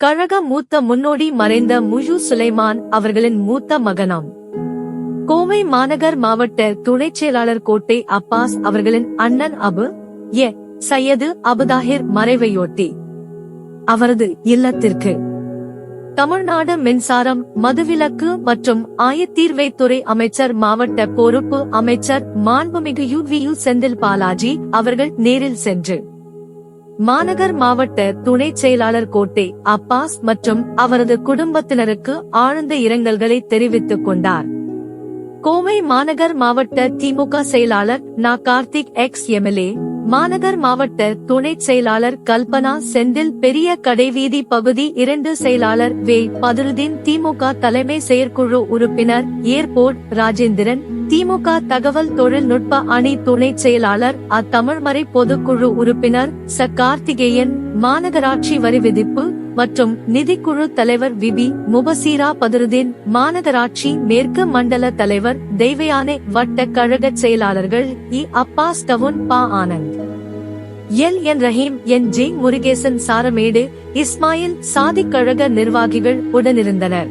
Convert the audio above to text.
கழக மூத்த முன்னோடி மறைந்த முயு சுலைமான் அவர்களின் மூத்த மகனாம். கோவை மாநகர் மாவட்ட துணைச் செயலாளர் கோட்டை அப்பாஸ் அவர்களின் அண்ணன் அபு எ. சையது அபுதாஹிர் மறைவையொட்டி அவரது இல்லத்திற்கு. தமிழ்நாடு மின்சாரம் மதுவிலக்கு மற்றும் ஆயத்தீர்வைத்துறை அமைச்சர் மாவட்ட பொறுப்பு அமைச்சர் மாண்புமிகு யு. செந்தில் பாலாஜி அவர்கள் நேரில் சென்று. மாநகர் மாவட்ட துணைச் செயலாளர் கோட்டை அப்பாஸ் மற்றும் அவரது குடும்பத்தினருக்கு ஆழ்ந்த இரங்கல்களை தெரிவித்துக் கொண்டார். கோவை மாநகர் மாவட்ட திமுக செயலாளர் நா. கார்த்திக் எக்ஸ். எம்எல்ஏ மாநகர் மாவட்ட துணைச் செயலாளர் கல்பனா செந்தில் பெரிய கடைவீதி பகுதி இரண்டு செயலாளர் வே. பதுருதீன் திமுக தலைமை செயற்குழு உறுப்பினர் ஏர்போர்ட் ராஜேந்திரன் திமுக தகவல் தொழில்நுட்ப அணி துணைச் செயலாளர் அத்தமிழ்மறை பொதுக்குழு உறுப்பினர் ச. கார்த்திகேயன் மாநகராட்சி வரி விதிப்பு மற்றும் நிதிக்குழு தலைவர் விபி முபசீரா பதுருதீன் மாநகராட்சி மேற்கு மண்டல தலைவர் தெய்வயானை வட்ட கழக செயலாளர்கள் இ அப்பாஸ் டவுன் பா ஆனந்த். எல் என் ரஹீம் என் ஜே முருகேசன் சாரமேடு இஸ்மாயில் சாதிக் கழக நிர்வாகிகள் உடனிருந்தனர்.